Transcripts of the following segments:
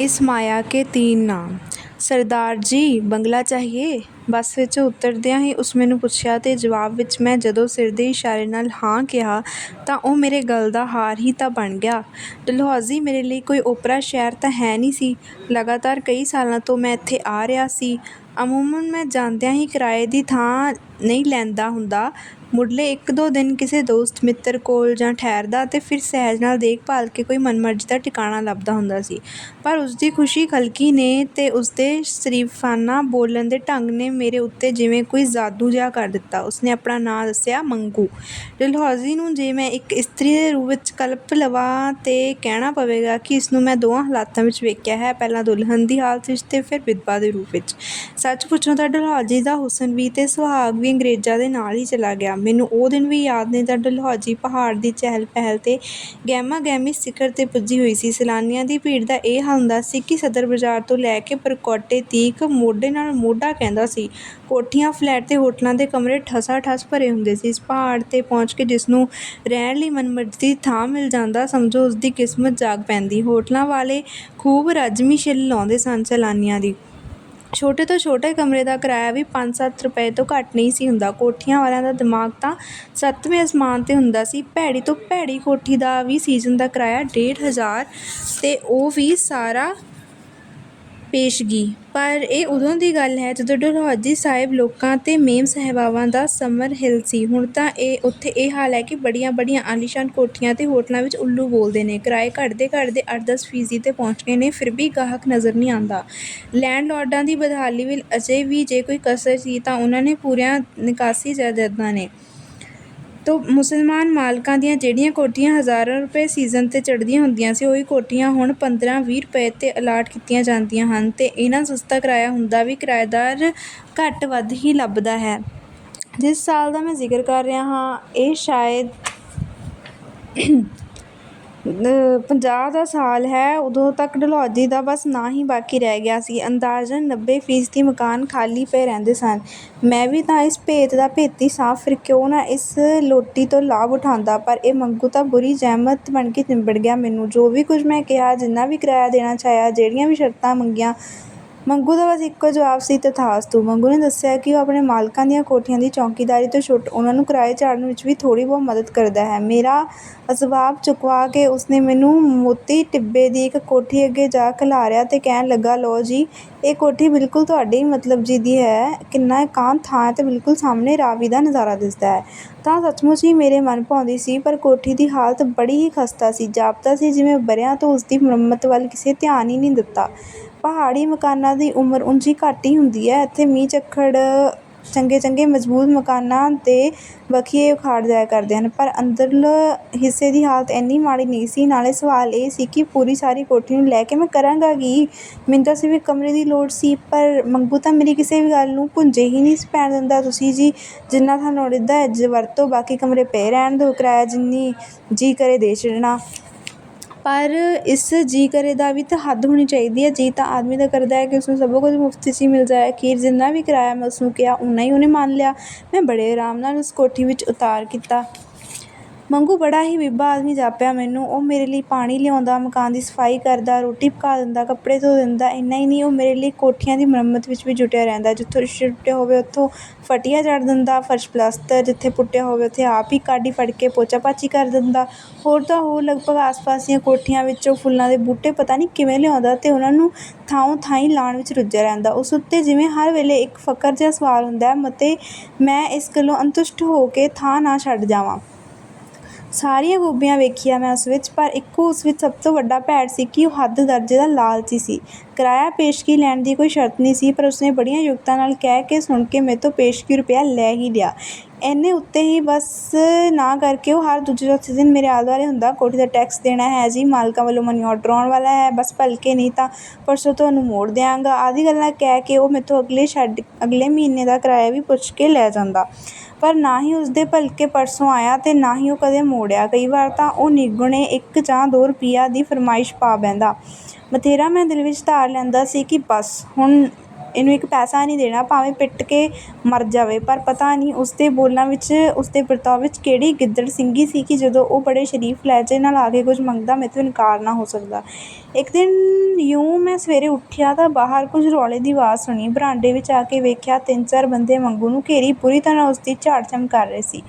ਇਸ ਮਾਇਆ ਕੇ ਤੀਨ ਨਾਮ। ਸਰਦਾਰ ਜੀ, ਬੰਗਲਾ ਚਾਹੀਏ? ਬੱਸ ਵਿੱਚੋਂ ਉਤਰਦਿਆਂ ਹੀ ਉਸ ਮੈਨੂੰ ਪੁੱਛਿਆ ਅਤੇ ਜਵਾਬ ਵਿੱਚ ਮੈਂ ਜਦੋਂ ਸਿਰ ਦੇ ਇਸ਼ਾਰੇ ਨਾਲ ਹਾਂ ਕਿਹਾ, ਤਾਂ ਉਹ ਮੇਰੇ ਗਲ ਦਾ ਹਾਰ ਹੀ ਤਾਂ ਬਣ ਗਿਆ। ਡਲਹੌਜ਼ੀ ਮੇਰੇ ਲਈ ਕੋਈ ਓਪਰਾ ਸ਼ਹਿਰ ਤਾਂ ਹੈ ਨਹੀਂ ਸੀ। ਲਗਾਤਾਰ ਕਈ ਸਾਲਾਂ ਤੋਂ ਮੈਂ ਇੱਥੇ ਆ ਰਿਹਾ ਸੀ। ਅਮੂਮਨ ਮੈਂ ਜਾਂਦਿਆਂ ਹੀ ਕਿਰਾਏ ਦੀ ਥਾਂ ਨਹੀਂ ਲੈਂਦਾ ਹੁੰਦਾ। ਮੁੱਢਲੇ ਇੱਕ ਦੋ ਦਿਨ ਕਿਸੇ ਦੋਸਤ, ਮਿੱਤਰ ਕੋਲ ਜਾਂ ਠਹਿਰਦਾ ਅਤੇ ਫਿਰ ਸਹਿਜ ਨਾਲ ਦੇਖਭਾਲ ਕੇ ਕੋਈ ਮਨਮਰਜ਼ੀ ਦਾ ਟਿਕਾਣਾ ਲੱਭਦਾ ਹੁੰਦਾ ਸੀ। ਪਰ ਉਸਦੀ ਖੁਸ਼ੀ ਖਲਕੀ ਨੇ ਅਤੇ ਉਸਦੇ ਸ਼ਰੀਫਾਨਾ ਬੋਲਣ ਦੇ ਢੰਗ ਨੇ ਮੇਰੇ ਉੱਤੇ ਜਿਵੇਂ ਕੋਈ ਜਾਦੂ ਜਿਹਾ ਕਰ ਦਿੱਤਾ। ਉਸਨੇ ਆਪਣਾ ਨਾਂ ਦੱਸਿਆ, ਮੰਗੂ। ਡਲਹੌਜ਼ੀ ਨੂੰ ਜੇ ਮੈਂ ਇੱਕ ਇਸਤਰੀ ਦੇ ਰੂਪ ਵਿੱਚ ਕਲਪ ਲਵਾਂ ਤੇ ਕਹਿਣਾ ਪਵੇਗਾ ਕਿ ਇਸਨੂੰ ਮੈਂ ਦੋਵਾਂ ਹਾਲਾਤਾਂ ਵਿੱਚ ਵੇਖਿਆ ਹੈ, ਪਹਿਲਾਂ ਦੁਲਹਨ ਦੀ ਹਾਲਤ ਵਿੱਚ ਤੇ ਫਿਰ ਵਿਧਵਾ ਦੇ ਰੂਪ ਵਿੱਚ। ਸੱਚ ਪੁੱਛੋ ਤਾਂ ਡਲਹੌਜ਼ੀ ਦਾ ਹੁਸਨ ਵੀ ਤੇ ਸੁਹਾਗ ਵੀ ਅੰਗਰੇਜ਼ਾਂ ਦੇ ਨਾਲ ਹੀ ਚਲਾ ਗਿਆ। ਮੈਨੂੰ ਉਹ ਦਿਨ ਵੀ ਯਾਦ ਨੇ ਜਦ ਡਲਹੌਜ਼ੀ ਪਹਾੜ ਦੀ ਚਹਿਲ ਪਹਿਲ ਤੇ ਗਹਿਮਾ ਗਹਿਮੀ ਸਿਖਰ ਤੇ ਪੁੱਜੀ ਹੋਈ ਸੀ। ਸੈਲਾਨੀਆਂ ਦੀ ਭੀੜ ਦਾ ਇਹ ਹਾਲ ਹੁੰਦਾ ਸੀ ਕਿ ਸਦਰ ਬਾਜ਼ਾਰ ਤੋਂ ਲੈ ਕੇ ਪਰਕੋਟੇ ਤੀਕ ਮੋਢੇ ਨਾਲ ਮੋਢਾ ਕਹਿੰਦਾ ਸੀ। ਕੋਠੀਆਂ, ਫਲੈਟ ਤੇ ਹੋਟਲਾਂ ਦੇ ਕਮਰੇ ਠਸਾ ਠਸ ਭਰੇ ਹੁੰਦੇ ਸੀ। ਇਸ ਪਹਾੜ ਤੇ ਪਹੁੰਚ ਕੇ ਜਿਸ ਨੂੰ ਰਹਿਣ ਲਈ ਮਨਮਰਜ਼ੀ ਥਾਂ ਮਿਲ ਜਾਂਦਾ, ਸਮਝੋ ਉਸਦੀ ਕਿਸਮਤ ਜਾਗ ਪੈਂਦੀ। ਹੋਟਲਾਂ ਵਾਲੇ ਖੂਬ ਰਜਮੀ ਛਿੱਲ ਲਾਉਂਦੇ ਸਨ ਸੈਲਾਨੀਆਂ ਦੀ। ਛੋਟੇ ਤੋਂ ਛੋਟੇ ਕਮਰੇ ਦਾ ਕਿਰਾਇਆ ਵੀ 5-7 ਰੁਪਏ ਤੋਂ ਘੱਟ ਨਹੀਂ ਸੀ ਹੁੰਦਾ। ਕੋਠੀਆਂ ਵਾਲਿਆਂ ਦਾ ਦਿਮਾਗ ਤਾਂ ਸੱਤਵੇਂ ਅਸਮਾਨ ਤੇ ਹੁੰਦਾ ਸੀ। ਭੈੜੀ ਤੋਂ ਭੈੜੀ ਕੋਠੀ ਦਾ ਵੀ ਸੀਜ਼ਨ ਦਾ ਕਿਰਾਇਆ ਡੇਢ ਹਜ਼ਾਰ ਅਤੇ ਉਹ ਵੀ ਸਾਰਾ ਪੇਸ਼ਗੀ। ਪਰ ਇਹ ਉਦੋਂ ਦੀ ਗੱਲ ਹੈ ਜਦੋਂ ਡਲਹੌਜ਼ੀ ਸਾਹਿਬ ਲੋਕਾਂ ਅਤੇ ਮੇਮ ਸਹਿਬਾਵਾਂ ਦਾ ਸਮਰ ਹਿੱਲ ਸੀ। ਹੁਣ ਤਾਂ ਇਹ ਉੱਥੇ ਇਹ ਹਾਲ ਹੈ ਕਿ ਬੜੀਆਂ ਬੜੀਆਂ ਆਲੀਸ਼ਾਨ ਕੋਠੀਆਂ ਅਤੇ ਹੋਟਲਾਂ ਵਿੱਚ ਉੱਲੂ ਬੋਲਦੇ ਨੇ। ਕਿਰਾਏ ਘੱਟਦੇ ਘੱਟਦੇ ਅੱਠ ਦਸ ਫੀਸਦੀ ਤੇ ਪਹੁੰਚ ਗਏ ਨੇ, ਫਿਰ ਵੀ ਗਾਹਕ ਨਜ਼ਰ ਨਹੀਂ ਆਉਂਦਾ। ਲੈਂਡਲੌਰਡਾਂ ਦੀ ਬਦਹਾਲੀ ਵਿੱਚ ਅਜੇ ਵੀ ਜੇ ਕੋਈ ਕਸਰ ਸੀ ਤਾਂ ਉਹਨਾਂ ਨੇ ਪੂਰੀਆਂ ਨਿਕਾਸੀ ਜਾਇਦਾਦਾਂ ਨੇ। ਤੋ ਮੁਸਲਮਾਨ ਮਾਲਕਾਂ ਦੀਆਂ ਜਿਹੜੀਆਂ ਕੋਠੀਆਂ ਹਜ਼ਾਰਾਂ ਰੁਪਏ ਸੀਜ਼ਨ ਤੇ ਚੜ੍ਹਦੀਆਂ ਹੁੰਦੀਆਂ ਸੀ, ਉਹੀ ਕੋਠੀਆਂ ਹੁਣ 15-20 ਰੁਪਏ ਤੇ ਅਲਾਟ ਕੀਤੀਆਂ ਜਾਂਦੀਆਂ ਹਨ ਅਤੇ ਇਹਨਾਂ ਸਸਤਾ ਕਿਰਾਇਆ ਹੁੰਦਾ ਵੀ ਕਿਰਾਏਦਾਰ ਘੱਟ ਵੱਧ ਹੀ ਲੱਭਦਾ ਹੈ। ਜਿਸ ਸਾਲ ਦਾ ਮੈਂ ਜ਼ਿਕਰ ਕਰ ਰਿਹਾ ਹਾਂ, ਇਹ ਸ਼ਾਇਦ ਪੰਜਾਹ ਦਾ ਸਾਲ ਹੈ, ਉਦੋਂ ਤੱਕ ਡਲਹੌਜ਼ੀ ਦਾ ਬਸ ਨਾਂ ਹੀ ਬਾਕੀ ਰਹਿ ਗਿਆ ਸੀ। ਅੰਦਾਜ਼ਨ ਨੱਬੇ ਫੀਸਦੀ ਮਕਾਨ ਖਾਲੀ ਪਏ ਰਹਿੰਦੇ ਸਨ। ਮੈਂ ਵੀ ਤਾਂ ਇਸ ਭੇਤ ਦਾ ਭੇਤੀ ਸਾਂ, ਫਿਰ ਕਿਉਂ ਨਾ ਇਸ ਲੋਟੀ ਤੋਂ ਲਾਭ ਉਠਾਉਂਦਾ, ਪਰ ਇਹ ਮੰਗੂ ਤਾਂ ਬੁਰੀ ਜ਼ਹਿਮਤ ਬਣ ਕੇ ਚਿੰਬੜ ਗਿਆ ਮੈਨੂੰ। ਜੋ ਵੀ ਕੁਝ ਮੈਂ ਕਿਹਾ, ਜਿੰਨਾ ਵੀ ਕਿਰਾਇਆ ਦੇਣਾ ਚਾਹਿਆ, ਜਿਹੜੀਆਂ ਵੀ ਸ਼ਰਤਾਂ ਮੰਗੀਆਂ ਮੰਗੂ ਦਾ ਬਸ ਇੱਕੋ ਜਵਾਬ ਸੀ ਤਥਾਸਤੂ ਮੰਗੂ ਨੇ ਦੱਸਿਆ ਕਿ ਉਹ ਆਪਣੇ ਮਾਲਕਾਂ ਦੀਆਂ ਕੋਠੀਆਂ ਦੀ ਚੌਕੀਦਾਰੀ ਤੋਂ ਛੁੱਟ ਉਹਨਾਂ ਨੂੰ ਕਿਰਾਏ ਝਾੜਨ ਵਿੱਚ ਵੀ ਥੋੜ੍ਹੀ ਬਹੁਤ ਮਦਦ ਕਰਦਾ ਹੈ। ਮੇਰਾ ਅਸਬਾਬ ਚੁਕਵਾ ਕੇ ਉਸਨੇ ਮੈਨੂੰ ਮੋਤੀ ਟਿੱਬੇ ਦੀ ਇੱਕ ਕੋਠੀ ਅੱਗੇ ਜਾ ਖਿਲਾਰਿਆ ਤੇ ਕਹਿਣ ਲੱਗਾ, ਲਓ ਜੀ, ਇਹ ਕੋਠੀ ਬਿਲਕੁਲ ਤੁਹਾਡੇ ਹੀ ਮਤਲਬ ਜੀ ਦੀ ਹੈ। ਕਿੰਨਾ ਇਕਾਂਤ ਥਾਂ ਹੈ ਤੇ ਬਿਲਕੁਲ ਸਾਹਮਣੇ ਰਾਵੀ ਦਾ ਨਜ਼ਾਰਾ ਦਿਸਦਾ ਹੈ। ਤਾਂ ਸੱਚਮੁੱਚ ਹੀ ਮੇਰੇ ਮਨ ਭਾਉਂਦੀ ਸੀ, ਪਰ ਕੋਠੀ ਦੀ ਹਾਲਤ ਬੜੀ ਹੀ ਖਸਤਾ ਸੀ। ਜਾਪਦਾ ਸੀ ਜਿਵੇਂ ਵਰ੍ਹਿਆਂ ਤੋਂ ਉਸਦੀ ਮੁਰੰਮਤ ਵੱਲ ਕਿਸੇ ਧਿਆਨ ਹੀ ਨਹੀਂ ਦਿੱਤਾ। ਪਹਾੜੀ ਮਕਾਨਾਂ ਦੀ ਉਮਰ ਉਂਝ ਹੀ ਘੱਟ ਹੀ ਹੁੰਦੀ ਹੈ। ਇੱਥੇ ਮੀਂਹ ਝੱਖੜ ਚੰਗੇ ਚੰਗੇ ਮਜ਼ਬੂਤ ਮਕਾਨਾਂ ਦੇ ਬਖੀਏ ਉਖਾੜ ਜਾਇਆ ਕਰਦੇ ਹਨ, ਪਰ ਅੰਦਰਲੇ ਹਿੱਸੇ ਦੀ ਹਾਲਤ ਇੰਨੀ ਮਾੜੀ ਨਹੀਂ ਸੀ। ਨਾਲੇ ਸਵਾਲ ਇਹ ਸੀ ਕਿ ਪੂਰੀ ਸਾਰੀ ਕੋਠੀ ਨੂੰ ਲੈ ਕੇ ਮੈਂ ਕਰਾਂਗਾ ਕੀ? ਮੈਨੂੰ ਤਾਂ ਸਿਰਫ ਇੱਕ ਕਮਰੇ ਦੀ ਲੋੜ ਸੀ, ਪਰ ਮੰਗੂ ਤਾਂ ਮੇਰੀ ਕਿਸੇ ਵੀ ਗੱਲ ਨੂੰ ਭੁੰਜੇ ਹੀ ਨਹੀਂ ਸੀ ਪੈਣ ਦਿੰਦਾ। ਤੁਸੀਂ ਜੀ ਜਿੰਨਾ ਤੁਹਾਨੂੰ ਲੋੜੀਂਦਾ ਹੈ ਜੀ ਵਰਤੋ, ਬਾਕੀ ਕਮਰੇ ਪਏ ਰਹਿਣ ਦਿਓ, ਕਿਰਾਇਆ ਜਿੰਨੀ ਜੀਅ ਕਰੇ ਦੇ ਛੱਡਣਾ। ਪਰ ਇਸ ਜੀਅ ਕਰੇ ਦਾ ਵੀ ਤਾਂ ਹੱਦ ਹੋਣੀ ਚਾਹੀਦੀ ਹੈ। ਜੀਅ ਤਾਂ ਆਦਮੀ ਦਾ ਕਰਦਾ ਹੈ ਕਿ ਉਸਨੂੰ ਸਭ ਕੁਝ ਮੁਫਤ 'ਚ ਹੀ ਮਿਲ ਜਾਏ। ਅਖੀਰ ਜਿੰਨਾ ਵੀ ਕਿਰਾਇਆ ਮੈਂ ਉਸਨੂੰ ਕਿਹਾ ਉਨਾ ਹੀ ਉਹਨੇ ਮੰਨ ਲਿਆ। ਮੈਂ ਬੜੇ ਆਰਾਮ ਨਾਲ ਉਸ ਕੋਠੀ ਵਿੱਚ ਉਤਾਰ ਕੀਤਾ। ਮੰਗੂ ਬੜਾ ਹੀ ਬੀਬਾ ਆਦਮੀ ਜਾਪਿਆ ਮੈਨੂੰ। ਉਹ ਮੇਰੇ ਲਈ ਪਾਣੀ ਲਿਆਉਂਦਾ, ਮਕਾਨ ਦੀ ਸਫ਼ਾਈ ਕਰਦਾ, ਰੋਟੀ ਪਕਾ ਦਿੰਦਾ, ਕੱਪੜੇ ਧੋ ਦਿੰਦਾ, ਇੰਨਾ ਹੀ ਨਹੀਂ, ਉਹ ਮੇਰੇ ਲਈ ਕੋਠੀਆਂ ਦੀ ਮੁਰੰਮਤ ਵਿੱਚ ਵੀ ਜੁਟਿਆ ਰਹਿੰਦਾ। ਜਿੱਥੋਂ ਰਿਸ਼ਤੇ ਟੁੱਟੇ ਹੋਵੇ, ਉੱਥੋਂ ਫਟੀਆਂ ਜੜ ਦਿੰਦਾ, ਫਰਸ਼ ਪਲਸਤਰ ਜਿੱਥੇ ਪੁੱਟਿਆ ਹੋਵੇ, ਉੱਥੇ ਆਪ ਹੀ ਕਾਢੀ ਫੜ ਕੇ ਪੋਚਾ ਪਾਚੀ ਕਰ ਦਿੰਦਾ। ਹੋਰ ਤਾਂ ਹੋਰ ਲਗਭਗ ਆਸ-ਪਾਸ ਦੀਆਂ ਕੋਠੀਆਂ ਵਿੱਚੋਂ ਫੁੱਲਾਂ ਦੇ ਬੂਟੇ ਪਤਾ ਨਹੀਂ ਕਿਵੇਂ ਲਿਆਉਂਦਾ ਤੇ ਉਹਨਾਂ ਨੂੰ ਥਾਂੋਂ ਥਾਈਂ ਲਾਉਣ ਵਿੱਚ ਰੁੱਝਿਆ ਰਹਿੰਦਾ। ਉਸ ਉੱਤੇ ਜਿਵੇਂ ਹਰ ਵੇਲੇ ਇੱਕ ਫਕਰ ਜਿਹਾ ਸਵਾਲ ਹੁੰਦਾ ਮਤੇ ਮੈਂ ਇਸ ਗੱਲੋਂ ਅੰਤੁਸ਼ਟ ਹੋ ਕੇ ਥਾਂ ਨਾ ਛੱਡ ਜਾਵਾਂ। ਸਾਰੀਆਂ ਖੂਬੀਆਂ ਵੇਖੀਆਂ ਮੈਂ ਉਸ ਵਿੱਚ, ਪਰ ਇੱਕੋ ਉਸ ਵਿੱਚ ਸਭ ਤੋਂ ਵੱਡਾ ਭੈੜ ਸੀ ਕਿ ਉਹ ਹੱਦ ਦਰਜੇ ਦਾ ਲਾਲਚੀ ਸੀ। ਕਿਰਾਇਆ ਪੇਸ਼ਗੀ ਲੈਣ ਦੀ ਕੋਈ ਸ਼ਰਤ ਨਹੀਂ ਸੀ, ਪਰ ਉਸਨੇ ਬੜੀਆਂ ਯੁਕਤਾਂ ਨਾਲ ਕਹਿ ਕੇ ਸੁਣ ਕੇ ਮੇਰੇ ਤੋਂ ਪੇਸ਼ਗੀ ਰੁਪਇਆ ਲੈ ਹੀ ਲਿਆ। ਇੰਨੇ ਉੱਤੇ ਹੀ ਬਸ ਨਾ ਕਰਕੇ ਉਹ ਹਰ ਦੂਜੇ ਚੌਥੇ ਦਿਨ ਮੇਰੇ ਆਲੇ ਦੁਆਲੇ ਹੁੰਦਾ ਕੋਠੀ ਦਾ ਟੈਕਸ ਦੇਣਾ ਹੈ ਜੀ, ਮਾਲਕਾਂ ਵੱਲੋਂ ਮਨੀ ਆਰਡਰ ਆਉਣ ਵਾਲਾ ਹੈ, ਬਸ ਭਲਕੇ ਨਹੀਂ ਤਾਂ ਪਰਸੋਂ ਤੁਹਾਨੂੰ ਮੋੜ ਦਿਆਂਗਾ। ਆਦਿ ਗੱਲਾਂ ਕਹਿ ਕੇ ਉਹ ਮੇਰੇ ਤੋਂ ਅਗਲੇ ਛੱਡ, ਅਗਲੇ ਮਹੀਨੇ ਦਾ ਕਿਰਾਇਆ ਵੀ ਪੁੱਛ ਕੇ ਲੈ ਜਾਂਦਾ। ਪਰ ਨਾ ਹੀ ਉਸਦੇ ਭਲਕੇ ਪਰਸੋਂ ਆਇਆ ਤੇ ਨਾ ਹੀ ਉਹ ਕਦੇ ਮੋੜਿਆ। ਕਈ ਵਾਰ ਤਾਂ ਉਹ ਨਿਗੁਣੇ ਇੱਕ ਜਾਂ ਦੋ ਰੁਪਈਆ ਦੀ ਫਰਮਾਇਸ਼ ਪਾ ਬਹਿੰਦਾ। ਬਥੇਰਾ ਮੈਂ ਦਿਲ ਵਿੱਚ ਧਾਰ ਲੈਂਦਾ ਸੀ ਕਿ ਬਸ, ਹੁਣ ਇਹਨੂੰ ਇੱਕ ਪੈਸਾ ਨਹੀਂ ਦੇਣਾ, ਭਾਵੇਂ ਪਿੱਟ ਕੇ ਮਰ ਜਾਵੇ, ਪਰ ਪਤਾ ਨਹੀਂ ਉਸਦੇ ਬੋਲਾਂ ਵਿੱਚ, ਉਸਦੇ ਵਰਤਾਓ ਵਿੱਚ ਕਿਹੜੀ ਗਿੱਦੜ ਸਿੰਘੀ ਸੀ ਕਿ ਜਦੋਂ ਉਹ ਬੜੇ ਸ਼ਰੀਫ ਲਹਿਜੇ ਨਾਲ ਆ ਕੇ ਕੁਝ ਮੰਗਦਾ, ਮੈਥੋਂ ਇਨਕਾਰ ਨਾ ਹੋ ਸਕਦਾ। ਇੱਕ ਦਿਨ ਇਉਂ ਮੈਂ ਸਵੇਰੇ ਉੱਠਿਆ ਤਾਂ ਬਾਹਰ ਕੁਝ ਰੌਲੇ ਦੀ ਆਵਾਜ਼ ਸੁਣੀ। ਬਰਾਂਡੇ ਵਿੱਚ ਆ ਕੇ ਵੇਖਿਆ ਤਿੰਨ ਚਾਰ ਬੰਦੇ ਮੰਗੂ ਨੂੰ ਘੇਰੀ ਪੂਰੀ ਤਰ੍ਹਾਂ ਉਸਦੀ ਝਾੜ ਝੰਮ ਕਰ ਰਹੇ ਸੀ।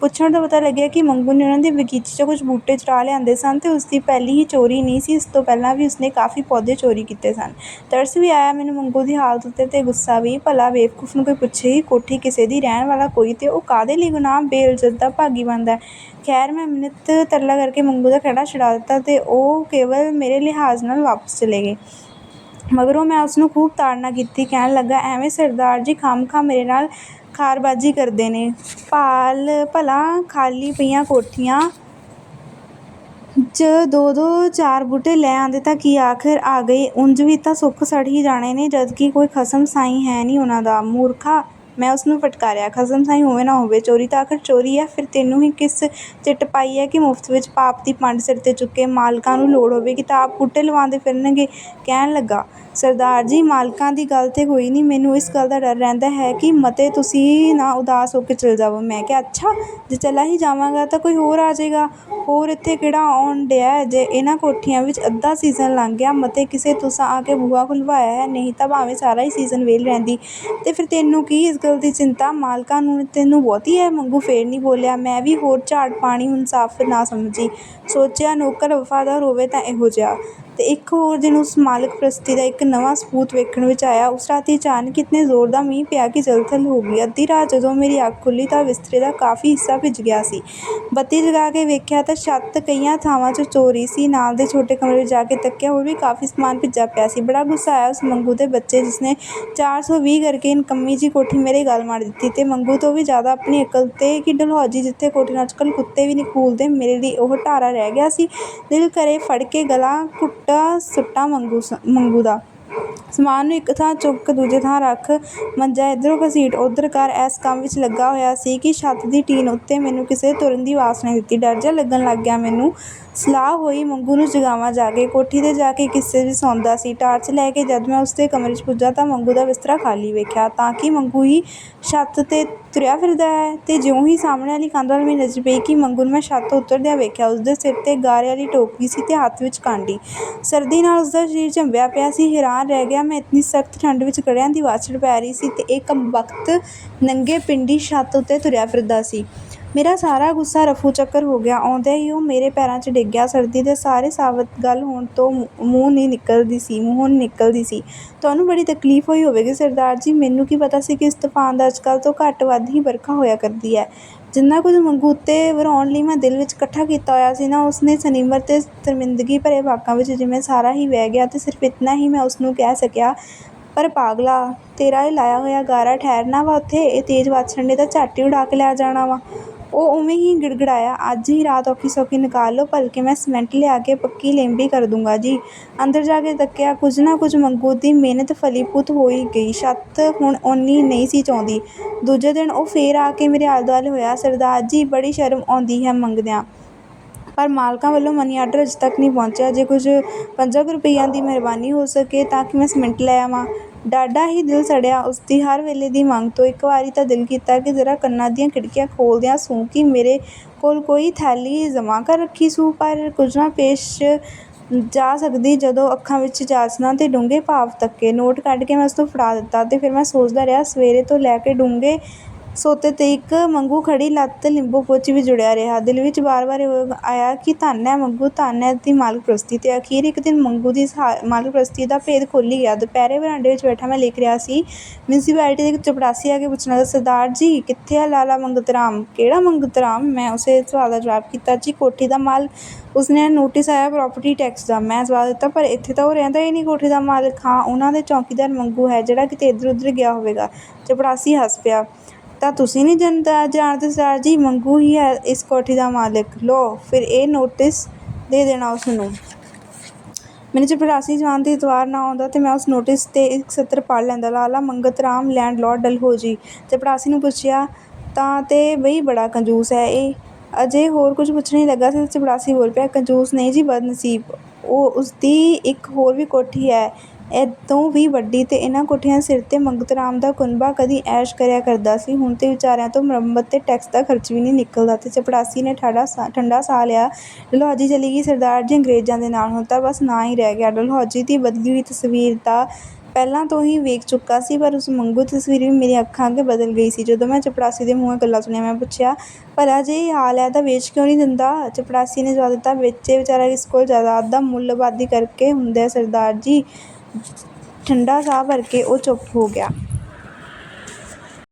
ਪੁੱਛਣ ਤੋਂ ਪਤਾ ਲੱਗਿਆ ਕਿ ਮੰਗੂ ਨੇ ਉਹਨਾਂ ਦੇ ਬਗੀਚੇ 'ਚੋਂ ਕੁਝ ਬੂਟੇ ਚੁਰਾ ਲਿਆਂਦੇ ਸਨ ਅਤੇ ਉਸਦੀ ਪਹਿਲੀ ਹੀ ਚੋਰੀ ਨਹੀਂ ਸੀ, ਇਸ ਤੋਂ ਪਹਿਲਾਂ ਵੀ ਉਸਨੇ ਕਾਫੀ ਪੌਦੇ ਚੋਰੀ ਕੀਤੇ ਸਨ। ਤਰਸ ਵੀ ਆਇਆ ਮੈਨੂੰ ਮੰਗੂ ਦੀ ਹਾਲਤ ਉੱਤੇ ਅਤੇ ਗੁੱਸਾ ਵੀ, ਭਲਾ ਬੇਵਕੂਫ ਨੂੰ ਕੋਈ ਪੁੱਛੇ ਹੀ ਕੋਠੀ ਕਿਸੇ ਦੀ ਰਹਿਣ ਵਾਲਾ ਕੋਈ ਅਤੇ ਉਹ ਕਾਹਦੇ ਲਈ ਗੁਨਾਹ ਬੇਇੱਜ਼ਤ ਦਾ ਭਾਗੀ ਬਣਦਾ ਖੈਰ, ਮੈਂ ਮਿੰਨਤ ਤਰਲਾ ਕਰਕੇ ਮੰਗੂ ਦਾ ਖਹਿੜਾ ਛੁਡਾ ਦਿੱਤਾ ਅਤੇ ਉਹ ਕੇਵਲ ਮੇਰੇ ਲਿਹਾਜ਼ ਨਾਲ ਵਾਪਸ ਚਲੇ ਗਏ। ਮਗਰੋਂ ਮੈਂ ਉਸਨੂੰ ਖੂਬ ਤਾੜਨਾ ਕੀਤੀ, ਕਹਿਣ ਲੱਗਾ, ਐਵੇਂ ਸਰਦਾਰ ਜੀ ਖਾਮਖਾਹ ਮੇਰੇ ਨਾਲ ਖਾਰਬਾਜ਼ੀ ਕਰਦੇ ਨੇ। ਭਾਲ ਭਲਾ ਖਾਲੀ ਪਈਆਂ ਕੋਠੀਆਂ। 'ਚ ਦੋ ਦੋ ਚਾਰ ਬੂਟੇ ਲੈ ਆਉਂਦੇ ਤਾਂ ਕੀ ਆਖਰ ਆ ਗਏ? ਉਂਝ ਵੀ ਤਾਂ ਸੁੱਖ ਸੜ ਹੀ ਜਾਣੇ ਨੇ, ਜਦਕਿ ਕੋਈ ਖਸਮ ਸਾਈਂ ਹੈ ਨਹੀਂ ਉਹਨਾਂ ਦਾ। ਮੂਰਖਾ, ਮੈਂ ਉਸਨੂੰ ਫਟਕਾਰਿਆ। ਖਸਮ ਸਾਈਂ ਹੋਵੇ ਨਾ ਹੋਵੇ। ਚੋਰੀ ਤਾਂ ਆਖਰ ਚੋਰੀ ਹੈ। ਫਿਰ ਤੈਨੂੰ ਹੀ ਕਿਸ ਚਿੱਟ ਪਾਈ ਹੈ ਕਿ ਮੁਫਤ ਵਿੱਚ ਪਾਪ ਦੀ ਪੰਡ ਸਿਰ 'ਤੇ ਚੁੱਕੇ ਮਾਲਕਾਂ ਨੂੰ ਲੋੜ ਹੋਵੇਗੀ? ਤਾਂ ਆਪ ਬੂਟੇ ਲਵਾਉਂਦੇ ਫਿਰਨਗੇ। ਕਹਿਣ ਲੱਗਾ ਸਰਦਾਰ ਜੀ, ਮਾਲਕਾਂ ਦੀ ਗੱਲ ਤਾਂ ਕੋਈ ਨਹੀਂ, ਮੈਨੂੰ ਇਸ ਗੱਲ ਦਾ ਡਰ ਰਹਿੰਦਾ ਹੈ ਕਿ ਮਤੇ ਤੁਸੀਂ ਨਾ ਉਦਾਸ ਹੋ ਕੇ ਚਲ ਜਾਵੋ। ਮੈਂ ਕਿਹਾ, ਅੱਛਾ, ਜੇ ਚਲਾ ਹੀ ਜਾਵਾਂਗਾ ਤਾਂ ਕੋਈ ਹੋਰ ਆ ਜਾਏਗਾ। ਹੋਰ ਇੱਥੇ ਕਿਹੜਾ ਆਉਣ ਡਿਆ ਜੇ ਇਹਨਾਂ ਕੋਠੀਆਂ ਵਿੱਚ ਅੱਧਾ ਸੀਜ਼ਨ ਲੰਘ ਗਿਆ, ਮਤੇ ਕਿਸੇ ਤੁਸਾਂ ਆ ਕੇ ਬੂਹਾ ਖੁਲਵਾਇਆ ਹੈ, ਨਹੀਂ ਤਾਂ ਭਾਵੇਂ ਸਾਰਾ ਹੀ ਸੀਜ਼ਨ ਵਿਹਲ ਰਹਿੰਦੀ। ਤੇ ਫਿਰ ਤੈਨੂੰ ਕੀ ਇਸ ਗੱਲ ਦੀ ਚਿੰਤਾ? ਮਾਲਕਾਂ ਨੂੰ ਤੈਨੂੰ ਬਹੁਤੀ ਹੈ ਮੰਗੂ ਫੇਰ ਨਹੀਂ ਬੋਲਿਆ। ਮੈਂ ਵੀ ਹੋਰ ਝਾੜ ਪਾਣੀ ਹੁਣ ਸਾਫ਼ ਨਾ ਸਮਝੀ। ਸੋਚਿਆ, ਨੌਕਰ ਵਫਾਦਾਰ ਹੋਵੇ ਤਾਂ ਇਹੋ ਜਿਹਾ। ਅਤੇ ਇੱਕ ਹੋਰ ਦਿਨ ਉਸ ਮਾਲਕ ਪ੍ਰਸਤੀ ਦਾ ਇੱਕ ਨਵਾਂ ਸਬੂਤ ਵੇਖਣ ਵਿੱਚ ਆਇਆ, ਉਸ ਰਾਤੀ ਅਚਾਨਕ ਇਤਨੇ ਜ਼ੋਰ ਦਾ ਮੀਂਹ ਪਿਆ ਕਿ ਜਲਥਲ ਹੋ ਗਈ। ਅੱਧੀ ਰਾਤ ਜਦੋਂ ਮੇਰੀ ਅੱਖ ਖੁੱਲ੍ਹੀ ਤਾਂ ਬਿਸਤਰੇ ਦਾ ਕਾਫੀ ਹਿੱਸਾ ਭਿੱਜ ਗਿਆ ਸੀ। ਬੱਤੀ ਜਗਾ ਕੇ ਵੇਖਿਆ ਤਾਂ ਛੱਤ ਕਈਆਂ ਥਾਵਾਂ 'ਚ ਚੋਰੀ ਸੀ। ਨਾਲ ਦੇ ਛੋਟੇ ਕਮਰੇ ਵਿੱਚ ਜਾ ਕੇ ਤੱਕਿਆ ਹੋਰ ਵੀ ਕਾਫੀ ਸਮਾਨ ਭਿੱਜਾ ਪਿਆ ਸੀ। ਬੜਾ ਗੁੱਸਾ ਆਇਆ ਉਸ ਮੰਗੂ ਦੇ ਬੱਚੇ ਜਿਸਨੇ 420 ਕਰਕੇ ਇਨਕੰਮੀ ਜਿਹੀ ਕੋਠੀ ਮੇਰੇ ਗੱਲ ਮਾਰ ਦਿੱਤੀ ਤੇ ਮੰਗੂ ਤੋਂ ਵੀ ਜ਼ਿਆਦਾ ਆਪਣੀ ਅਕਲ ਤੇ ਕਿ ਡਲਹੌਜੀ ਜਿੱਥੇ ਕੋਠੀ ਨਾਲ ਅੱਜਕੱਲ੍ਹ ਕੁੱਤੇ ਵੀ ਨਹੀਂ ਖੂਲਦੇ, ਮੇਰੇ ਲਈ ਉਹ ਢਾਰਾ ਰਹਿ ਗਿਆ ਸੀ। ਦਿਲ ਕਰੇ ਫੜ ਕੇ ਗਲਾਂ ਘੁੱਟਾ ਸੁੱਟਾਂ ਮੰਗੂ ਸ, ਮੰਗੂ ਦਾ। ਸਮਾਨ ਨੂੰ ਇੱਕ ਥਾਂ ਚੁੱਕ ਦੂਜੇ ਥਾਂ ਰੱਖ। ਮੰਜਾ ਇੱਧਰੋਂ ਘਸੀਟ ਉੱਧਰ ਕਰ ਇਸ ਕੰਮ ਵਿੱਚ ਲੱਗਾ ਹੋਇਆ ਸੀ ਕਿ ਛੱਤ ਦੀ ਟੀਨ ਉੱਤੇ ਮੈਨੂੰ ਕਿਸੇ ਤੁਰਨ ਦੀ ਆਵਾਜ਼ ਨਹੀਂ ਦਿੱਤੀ। ਡਰ ਜਿਹਾ ਲੱਗਣ ਲੱਗ ਗਿਆ ਮੈਨੂੰ। ਸਲਾਹ ਹੋਈ ਮੰਗੂ ਨੂੰ ਜਗਾਵਾਂ ਜਾ ਕੇ। ਕੋਠੀ 'ਤੇ ਜਾ ਕੇ ਕਿਸੇ ਵਿੱਚ ਸੌਂਦਾ ਸੀ। ਟਾਰਚ ਲੈ ਕੇ ਜਦ ਮੈਂ ਉਸਦੇ ਕਮਰੇ 'ਚ ਪੁੱਜਾ ਤਾਂ ਮੰਗੂ ਦਾ ਬਿਸਤਰਾ ਖਾਲੀ ਵੇਖਿਆ। ਤਾਂ ਕਿ ਮੰਗੂ ਹੀ ਛੱਤ 'ਤੇ ਤੁਰਿਆ ਫਿਰਦਾ ਹੈ ਤੇ ਜਿਉਂ ਹੀ ਸਾਹਮਣੇ ਵਾਲੀ ਕੰਧ ਵੱਲ ਮੇਰੀ ਨਜ਼ਰ ਪਈ ਕਿ ਮੰਗੂ ਨੂੰ ਮੈਂ ਛੱਤ ਤੋਂ ਉਤਰਦਿਆਂ ਵੇਖਿਆ, ਉਸਦੇ ਸਿਰ 'ਤੇ ਗਾਰੇ ਵਾਲੀ ਟੋਪੀ ਸੀ ਤੇ ਹੱਥ ਵਿੱਚ ਕਾਂਡੀ। ਸਰਦੀ ਨਾਲ ਉਸਦਾ ਸਰੀਰ ਝੰਬਿਆ ਪਿਆ ਸੀ, ਹੈਰਾਨ ਰਹਿ ਗਿਆ ਮੈਂ, ਇਤਨੀ ਸਖਤ ਠੰਡ ਵਿੱਚ ਕੜਿਆਂ ਦੀ ਵਾਛੜ ਪੈ ਰਹੀ ਸੀ ਤੇ ਇਹ ਵਕਤ ਨੰਗੇ ਪਿੰਡੀ ਛੱਤ ਉੱਤੇ ਤੁਰਿਆ ਫਿਰਦਾ ਸੀ। ਮੇਰਾ ਸਾਰਾ ਗੁੱਸਾ ਰਫੂ ਚੱਕਰ ਹੋ ਗਿਆ। ਆਉਂਦਿਆਂ ਹੀ ਉਹ ਮੇਰੇ ਪੈਰਾਂ 'ਚ ਡਿੱਗ ਗਿਆ। ਸਰਦੀ ਦੇ ਸਾਰੇ ਸਾਬਤ ਗੱਲ ਹੋਣ ਤੋਂ ਮੂੰਹ ਨਹੀਂ ਨਿਕਲਦੀ ਸੀ, ਮੂੰਹੋਂ ਨਿਕਲਦੀ ਸੀ। ਤੁਹਾਨੂੰ ਬੜੀ ਤਕਲੀਫ ਹੋਈ ਹੋਵੇਗੀ ਸਰਦਾਰ ਜੀ। ਮੈਨੂੰ ਕੀ ਪਤਾ ਸੀ ਕਿ ਇਸ ਤੂਫਾਨ ਦਾ ਅੱਜਕੱਲ ਤੋਂ ਘੱਟ ਵੱਧ ਹੀ ਵਰਖਾ ਹੋਇਆ ਕਰਦੀ ਹੈ। ਜਿੰਨਾ ਕੁਝ ਮੰਗੂਤੇ ਉੱਤੇ ਵਰਾਉਣ ਲਈ ਮੈਂ ਦਿਲ ਵਿੱਚ ਇਕੱਠਾ ਕੀਤਾ ਹੋਇਆ ਸੀ ਨਾ, ਉਸਨੇ ਸਨੀਮਰ ਤੇ ਸ਼ਰਮਿੰਦਗੀ ਭਰੇ ਵਾਕਾਂ ਵਿੱਚ ਜਿਵੇਂ ਸਾਰਾ ਹੀ ਵਹਿ ਗਿਆ ਤੇ ਸਿਰਫ ਇਤਨਾ ਹੀ ਮੈਂ ਉਸਨੂੰ ਕਹਿ ਸਕਿਆ, ਪਰ ਪਾਗਲਾ, ਤੇਰਾ ਇਹ ਲਾਇਆ ਹੋਇਆ ਗਾਰਾ ਠਹਿਰਨਾ ਵਾ ਉੱਥੇ? ਇਹ ਤੇਜ਼ ਵਾਛੜ ਨੇ ਤਾਂ ਝੱਟ ਹੀ ਉਡਾ ਕੇ ਲੈ ਜਾਣਾ ਵਾ। ਉਹ ਉਵੇਂ ਹੀ ਗਿੜਗੜਾਇਆ, ਅੱਜ ਹੀ ਰਾਤ ਔਖੀ ਸੌਖੀ ਨਿਕਾਲ ਲਓ, ਭਲਕੇ ਮੈਂ ਸੀਮੈਂਟ ਲਿਆ ਕੇ ਪੱਕੀ ਲੇਂਬੀ ਕਰ ਦੂੰਗਾ ਜੀ। ਅੰਦਰ ਜਾ ਕੇ ਤੱਕਿਆ, ਕੁਝ ਨਾ ਕੁਝ ਮੰਗੂ ਦੀ ਮਿਹਨਤ ਫਲੀਭੂਤ ਹੋਈ ਗਈ, ਛੱਤ ਹੁਣ ਓਨੀ ਨਹੀਂ ਸੀ ਚਾਹੁੰਦੀ ਦੂਜੇ ਦਿਨ ਉਹ ਫੇਰ ਆ ਕੇ ਮੇਰੇ ਆਲੇ ਦੁਆਲੇ ਹੋਇਆ, ਸਰਦਾਰ ਜੀ, ਬੜੀ ਸ਼ਰਮ ਆਉਂਦੀ ਹੈ ਮੰਗਦਿਆਂ। ਪਰ ਮਾਲਕਾਂ ਵੱਲੋਂ ਮਨੀ ਆਰਡਰ ਅਜੇ ਤੱਕ ਨਹੀਂ ਪਹੁੰਚਿਆ। ਜੇ ਕੁਝ ਪੰਜਾਂ ਕੁ ਰੁਪਈਆਂ ਦੀ ਮਿਹਰਬਾਨੀ ਹੋ ਸਕੇ ਤਾਂ ਕਿ ਮੈਂ ਸੀਮੈਂਟ ਲੈ ਆਵਾਂ। ਡਾਢਾ ਹੀ ਦਿਲ ਸੜਿਆ। ਉਸਦੀ ਹਰ ਵੇਲੇ ਦੀ ਮੰਗ ਤੋਂ ਇੱਕ ਵਾਰੀ ਤਾਂ ਦਿਲ ਕੀਤਾ ਕਿ ਜ਼ਰਾ ਕੰਨਾਂ ਦੀਆਂ ਖਿੜਕੀਆਂ ਖੋਲ੍ਹਦਿਆਂ ਸੂੰ ਕਿ ਮੇਰੇ ਕੋਲ ਕੋਈ ਥੈਲੀ ਜਮ੍ਹਾਂ ਕਰ ਰੱਖੀ ਸੂ, ਪਰ ਕੁਝ ਨਾ ਪੇਸ਼ ਜਾ ਸਕਦੀ ਜਦੋਂ ਅੱਖਾਂ ਵਿੱਚ ਜਾਚਨਾ ਤੇ ਡੂੰਘੇ ਭਾਵ ਤੱਕੇ। ਨੋਟ ਕੱਢ ਕੇ ਮੈਂ ਉਸ ਨੂੰ ਫੜਾ ਦਿੱਤਾ ਤੇ ਫਿਰ ਮੈਂ ਸੋਚਦਾ ਰਿਹਾ, ਸਵੇਰੇ ਤੋਂ ਲੈ ਕੇ ਡੂੰਘੇ ਸੋਤੇ 'ਤੇ ਇੱਕ ਮੰਗੂ ਖੜੀ ਲੱਤ ਲਿੰਬੂ ਪੋਚੀ ਵੀ ਜੁੜਿਆ ਰਿਹਾ। ਦਿਲ ਵਿੱਚ ਵਾਰ-ਵਾਰ ਇਹ ਆਇਆ ਕਿ ਧੰਨ ਹੈ ਮੰਗੂ, ਧੰਨ ਹੈ ਦੀ ਮਾਲਕ ਪ੍ਰਸਤੀ ਤੇ। ਅਖੀਰ ਇੱਕ ਦਿਨ ਮੰਗੂ ਦੀ ਮਾਲਕ ਪ੍ਰਸਤੀ ਦਾ ਭੇਦ ਖੁੱਲ੍ਹ ਗਿਆ। ਦੁਪਹਿਰੇ ਬਰਾਂਡੇ ਵਿੱਚ ਬੈਠਾ ਮੈਂ ਲਿਖ ਰਿਹਾ ਸੀ ਮਿਊਨਿਸਪੈਲਿਟੀ ਦੇ ਇੱਕ ਚਪੜਾਸੀ ਆ ਕੇ ਪੁੱਛਣ ਲੱਗਾ ਸਰਦਾਰ ਜੀ, ਕਿੱਥੇ ਆ ਲਾਲਾ ਮੰਗਤ ਰਾਮ? ਕਿਹੜਾ ਮੰਗਤ ਰਾਮ? ਮੈਂ ਉਸੇ ਸਵਾਲ ਦਾ ਜਵਾਬ ਕੀਤਾ, ਜੀ, ਕੋਠੀ ਦਾ ਮਾਲ ਉਸਨੇ ਨੋਟਿਸ ਆਇਆ ਪ੍ਰਾਪਰਟੀ ਟੈਕਸ ਦਾ। ਮੈਂ ਜਵਾਬ ਦਿੱਤਾ, ਪਰ ਇੱਥੇ ਤਾਂ ਉਹ ਰਹਿੰਦਾ ਹੀ ਨਹੀਂ ਕੋਠੀ ਦਾ ਮਾਲਕ। ਹਾਂ, ਉਹਨਾਂ ਦੇ ਚੌਕੀਦਾਰ ਮੰਗੂ ਹੈ, ਜਿਹੜਾ ਕਿਤੇ ਇੱਧਰ ਉੱਧਰ ਗਿਆ ਹੋਵੇਗਾ। ਚਪੜਾਸੀ ਹੱਸ ਪਿਆ। ਤਾਂ ਤੁਸੀਂ ਨਹੀਂ ਜਨਤਾ ਜਾਣਦੇ ਸਰਦਾਰ ਜੀ ਮੰਗੂ ਹੀ ਹੈ ਇਸ ਕੋਠੀ ਦਾ ਮਾਲਕ। ਲੋ ਫਿਰ ਇਹ ਨੋਟਿਸ ਦੇ ਦੇਣਾ ਉਸ ਨੂੰ ਮੈਨੂੰ ਚਪੜਾਸੀ ਜਵਾਨ ਦੀ ਇਤਵਾਰ ਨਾ ਆਉਂਦਾ ਤੇ ਮੈਂ ਉਸ ਨੋਟਿਸ ਤੇ ਇੱਕ ਸੱਤਰ ਪੜ੍ਹ ਲੈਂਦਾ। ਲਾਲਾ ਮੰਗਤ ਰਾਮ ਲੈਂਡਲੋਰਡ ਡਲਹੌਜੀ। ਚਪੜਾਸੀ ਨੂੰ ਪੁੱਛਿਆ, ਤਾਂ ਤੇ ਬਈ ਬੜਾ ਕੰਜੂਸ ਹੈ ਇਹ? ਅਜੇ ਹੋਰ ਕੁਝ ਪੁੱਛਣ ਹੀ ਲੱਗਾ ਸੀ ਚਪੜਾਸੀ ਬੋਲ ਪਿਆ, ਕੰਜੂਸ ਨਹੀਂ ਜੀ ਬਦਨਸੀਬ। ਉਹ ਉਸਦੀ ਇੱਕ ਹੋਰ ਵੀ ਕੋਠੀ ਹੈ। ਏਦੋਂ ਵੀ ਵੱਡੀ ਤੇ ਇਹਨਾਂ ਕੋਠਿਆਂ ਸਿਰ 'ਤੇ ਮੰਗਤ ਰਾਮ ਦਾ ਕੁਨਬਾ ਕਦੀ ਐਸ਼ ਕਰਿਆ ਕਰਦਾ ਸੀ। ਹੁਣ ਤੇ ਵਿਚਾਰਿਆਂ ਤੋਂ ਮੁਰੰਮਤ ਤੇ ਟੈਕਸ ਦਾ ਖਰਚ ਵੀ ਨਹੀਂ ਨਿਕਲਦਾ ਤੇ ਚਪੜਾਸੀ ਨੇ ਠੰਡਾ ਸਾਹ ਲਿਆ। ਡਲਹੌਜ਼ੀ ਚਲੀ ਗਈ ਸਰਦਾਰ ਜੀ ਅੰਗਰੇਜ਼ਾਂ ਦੇ ਨਾਲ। ਹੁਣ ਤਾਂ ਬਸ ਨਾਂ ਹੀ ਰਹਿ ਗਿਆ। ਡਲਹੌਜ਼ੀ ਦੀ ਬਦਲੀ ਹੋਈ ਤਸਵੀਰ ਤਾਂ ਪਹਿਲਾਂ ਤੋਂ ਹੀ ਵੇਖ ਚੁੱਕਾ ਸੀ ਪਰ ਉਸ ਮੰਗੂ ਤਸਵੀਰ ਵੀ ਮੇਰੀਆਂ ਅੱਖਾਂ ਅੱਗੇ ਬਦਲ ਗਈ ਸੀ। ਜਦੋਂ ਮੈਂ ਚਪੜਾਸੀ ਦੇ ਮੂੰਹੋਂ ਇਹ ਗੱਲਾਂ ਸੁਣੀਆਂ, ਮੈਂ ਪੁੱਛਿਆ, "ਭਲਾ ਜੇ ਇਹ ਹਾਲ ਹੈ ਤਾਂ ਵੇਚ ਕਿਉਂ ਨਹੀਂ ਦਿੰਦਾ?" ਚਪੜਾਸੀ ਨੇ ਜਵਾਬ ਦਿੱਤਾ, "ਵੇਚੇ ਵਿਚਾਰਾ ਕਿਸ ਕੋਲ ਜਾਇਦਾਦ ਦਾ ਮੁੱਲ ਆਬਾਦੀ ਕਰਕੇ ਹੁੰਦਾ ਸਰਦਾਰ ਜੀ।" ਠੰਡਾ ਸਾਹ ਭਰ ਕੇ ਉਹ ਚੁੱਪ ਹੋ ਗਿਆ।